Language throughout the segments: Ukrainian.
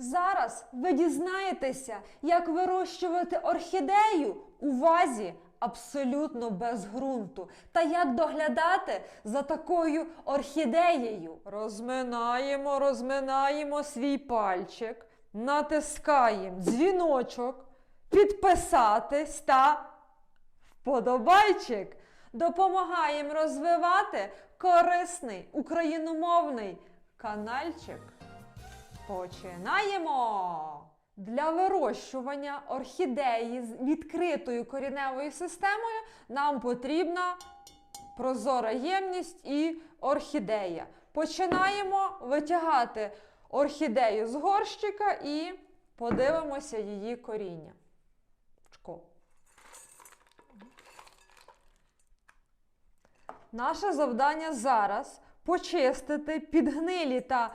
Зараз ви дізнаєтеся, як вирощувати орхідею у вазі абсолютно без ґрунту, та як доглядати за такою орхідеєю. Розминаємо, розминаємо свій пальчик, натискаємо дзвіночок, підписатись та вподобайчик. Допомагаємо розвивати корисний україномовний канальчик. Починаємо! Для вирощування орхідеї з відкритою коріневою системою нам потрібна прозора ємність і орхідея. Починаємо витягати орхідею з горщика і подивимося її коріння. Чко. Наше завдання зараз почистити підгнилі та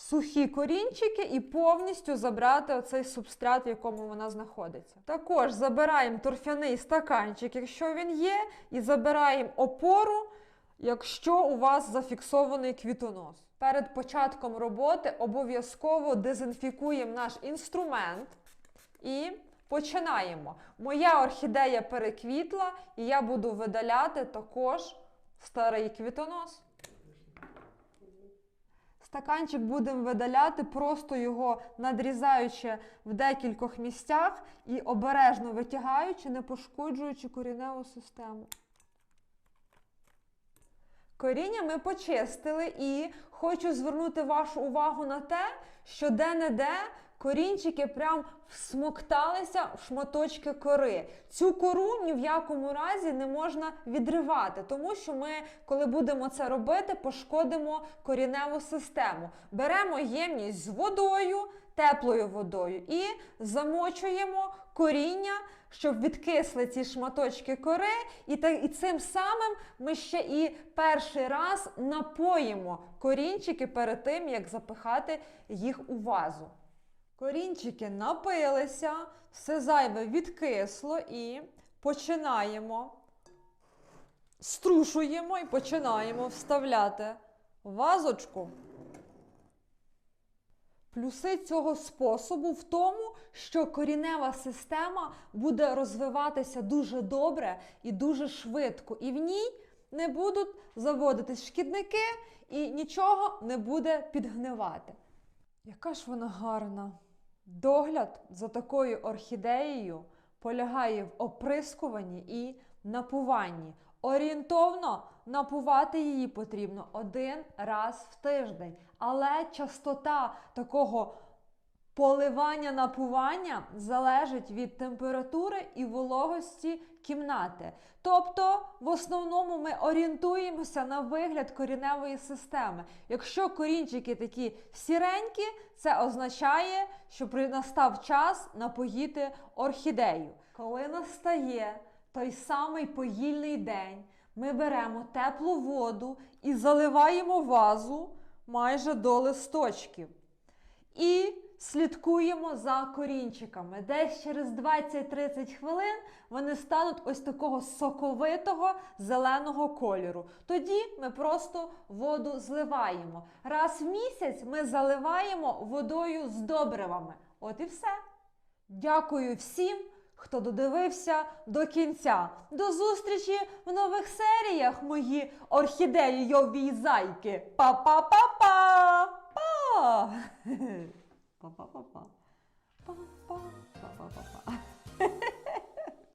сухі корінчики і повністю забрати оцей субстрат, в якому вона знаходиться. Також забираємо торфяний стаканчик, якщо він є, і забираємо опору, якщо у вас зафіксований квітонос. Перед початком роботи обов'язково дезінфікуємо наш інструмент і починаємо. Моя орхідея переквітла, і я буду видаляти також старий квітонос. Стаканчик будемо видаляти, просто його надрізаючи в декількох місцях і обережно витягаючи, не пошкоджуючи коріневу систему. Коріння ми почистили і хочу звернути вашу увагу на те, що де-не-де корінчики прям всмокталися в шматочки кори. Цю кору ні в якому разі не можна відривати, тому що ми, коли будемо це робити, пошкодимо коріневу систему. Беремо ємність з водою, теплою водою і замочуємо коріння, щоб відкисли ці шматочки кори, і, та, і цим самим ми ще і перший раз напоїмо корінчики перед тим, як запихати їх у вазу. Корінчики напилися, все зайве відкисло і починаємо, струшуємо і починаємо вставляти вазочку. Плюси цього способу в тому, що корінева система буде розвиватися дуже добре і дуже швидко, і в ній не будуть заводитись шкідники і нічого не буде підгнивати. Яка ж вона гарна! Догляд за такою орхідеєю полягає в оприскуванні і напуванні. Орієнтовно напувати її потрібно один раз в тиждень, але частота такого поливання напування залежить від температури і вологості кімнати. Тобто, в основному ми орієнтуємося на вигляд коріневої системи. Якщо корінчики такі сіренькі, це означає, що настав час напоїти орхідею. Коли настає той самий поїльний день, ми беремо теплу воду і заливаємо вазу майже до листочків. І слідкуємо за корінчиками. Десь через 20-30 хвилин вони стануть ось такого соковитого зеленого кольору. Тоді ми просто воду зливаємо. Раз в місяць ми заливаємо водою з добривами. От і все. Дякую всім, хто додивився до кінця. До зустрічі в нових серіях, мої орхідеїйові зайки. Па-па-па-па! Па! Па-па-па-па. Па-па-па-па-па-па.